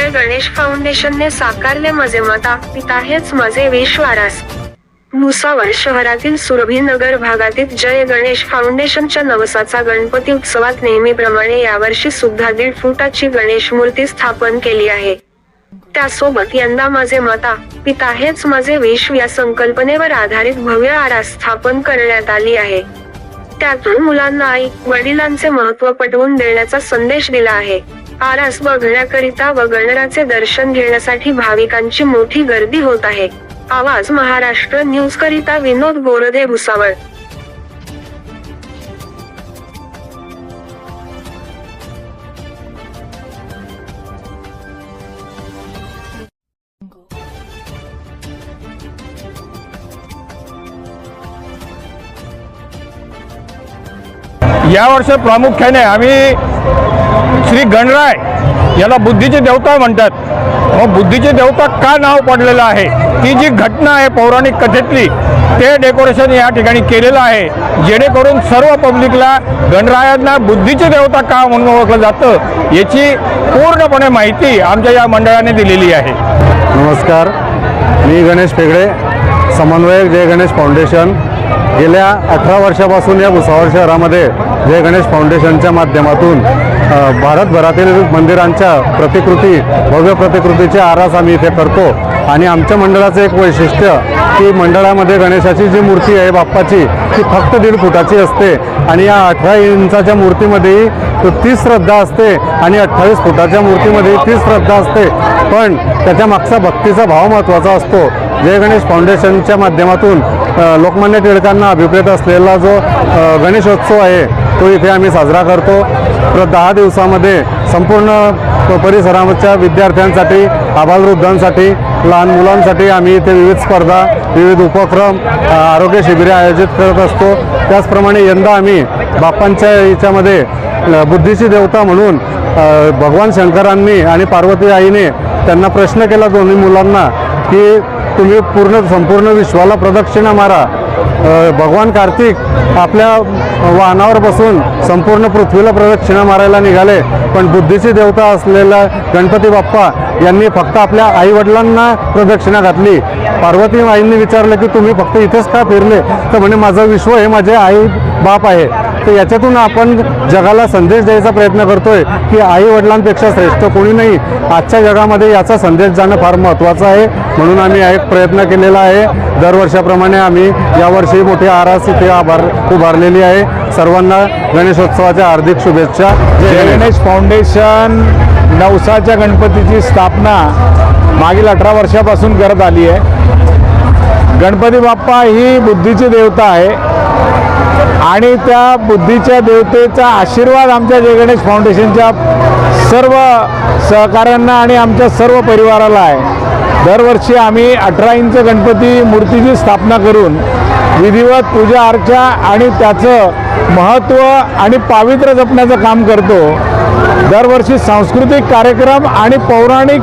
गणेश फाउंडेशनने साकारले माझे माता पिता हेच माझे विश्वारास भुसावळ शहरातील सुरभीनगर भागातील जय गणेश फाउंडेशनच्या नवसाचा गणपती उत्सवात नेहमीप्रमाणे यावर्षी सुद्धा दीड फुटाची गणेश मूर्ती स्थापन केली आहे. त्यासोबत यंदा माझे माता पिता हेच माझे विश्व या संकल्पनेवर आधारित भव्य आरास स्थापन करण्यात आली आहे. त्यातून मुलांना आई वडिलांचे महत्त्व पटवून देण्याचा संदेश दिला आहे. आरास बघण्याकरिता व गणराचे दर्शन घेण्यासाठी भाविकांची मोठी गर्दी होत आहे. आवाज महाराष्ट्र न्यूज करिता विनोद गोरधे भुसावळ. यावर्षी प्रामुख्याने आम्ही श्री गणराय याला बुद्धीची देवता म्हणतात. मग बुद्धीची देवता का नाव पडलेलं आहे? ती जी घटना आहे पौराणिक कथेतली ते डेकोरेशन या ठिकाणी केलेलं आहे. जेणेकरून सर्व पब्लिकला गणरायांना बुद्धीची देवता का म्हणून ओळखलं जातं याची पूर्णपणे माहिती आमच्या या मंडळाने दिलेली आहे. नमस्कार. मी गणेश पेगडे समन्वयक जय गणेश फाउंडेशन गेल्या अठरा वर्षापासून या भुसावळ शहरामध्ये जय गणेश फाउंडेशनच्या माध्यमातून भारतभरातील मंदिरांच्या प्रतिकृती भव्य प्रतिकृतीचे आरास आम्ही इथे करतो. आणि आमच्या मंडळाचं एक वैशिष्ट्य की मंडळामध्ये गणेशाची जी मूर्ती आहे बाप्पाची ती फक्त दीड फुटाची असते. आणि या अठरा इंचाच्या मूर्तीमध्येही तो तीस श्रद्धा असते आणि अठ्ठावीस फुटाच्या मूर्तीमध्ये ती श्रद्धा असते. पण त्याच्या मागचा भक्तीचा भाव महत्त्वाचा असतो. जय गणेश फाउंडेशनच्या माध्यमातून लोकमान्य टिळकांना अभिप्रेत असलेला जो गणेशोत्सव आहे तो इथे आम्ही साजरा करतो. तर दहा दिवसामध्ये संपूर्ण परिसराच्या विद्यार्थ्यांसाठी आबालवृद्धांसाठी लहान मुलांसाठी आम्ही इथे विविध स्पर्धा विविध उपक्रम आरोग्य शिबिरे आयोजित करत असतो. त्याचप्रमाणे यंदा आम्ही बाप्पांच्या याच्यामध्ये बुद्धीची देवता म्हणून भगवान शंकरांनी आणि पार्वती आईने त्यांना प्रश्न केला दोन्ही मुलांना की तुम्ही पूर्ण संपूर्ण विश्वाला प्रदक्षिणा मारा. भगवान कार्तिक आपल्या वाहनावर बसून संपूर्ण पृथ्वीला प्रदक्षिणा मारायला निघाले. पण बुद्धीची देवता असलेला गणपती बाप्पा यांनी फक्त आपल्या आईवडिलांना प्रदक्षिणा घातली. पार्वती आईंनी विचारलं की तुम्ही फक्त इथेच का फिरले? तर म्हणे माझं विश्व हे माझे आई बाप आहे. तर याच्यातून आपण जगाला संदेश द्यायचा प्रयत्न करतोय की आई वडिलांपेक्षा श्रेष्ठ कोणी नाही. आजच्या जगामध्ये याचा संदेश जाणं फार महत्त्वाचं आहे. म्हणून आम्ही हा एक प्रयत्न केलेला आहे. दरवर्षाप्रमाणे आम्ही यावर्षी मोठी आरास इथे आभार उभारलेली आहे. सर्वांना गणेशोत्सवाच्या हार्दिक शुभेच्छा. गणेश फाउंडेशन नवसाच्या गणपतीची स्थापना मागील अठरा वर्षापासून करत आली आहे. गणपती बाप्पा ही बुद्धीची देवता आहे. आणि त्या बुद्धीच्या देवतेचा आशीर्वाद आमच्या जयगणेश फाउंडेशनच्या सर्व सहकाऱ्यांना आणि आमच्या सर्व परिवाराला आहे. दरवर्षी आम्ही अठरा इंच गणपती मूर्तीची स्थापना करून विधिवत पूजा अर्चा आणि त्याचं महत्त्व आणि पावित्र्य जपण्याचं काम करतो. दरवर्षी सांस्कृतिक कार्यक्रम आणि पौराणिक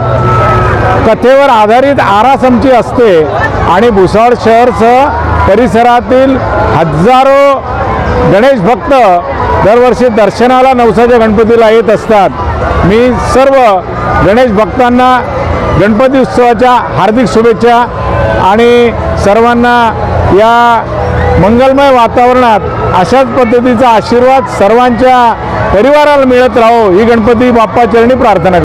कथेवर आधारित आरास आमची असते. आणि भुसावळ शहरसह परिसरातील हजारो गणेश भक्त दरवर्षी दर्शनाला नवसाच्या गणपतीला येत असतात. मी सर्व गणेश भक्तांना गणपती उत्सवाच्या हार्दिक शुभेच्छा आणि सर्वांना या मंगलमय वातावरणात अशाच पद्धतीचा आशीर्वाद सर्वांच्या परिवाराला मिळत राहो ही गणपती बाप्पा चरणी प्रार्थना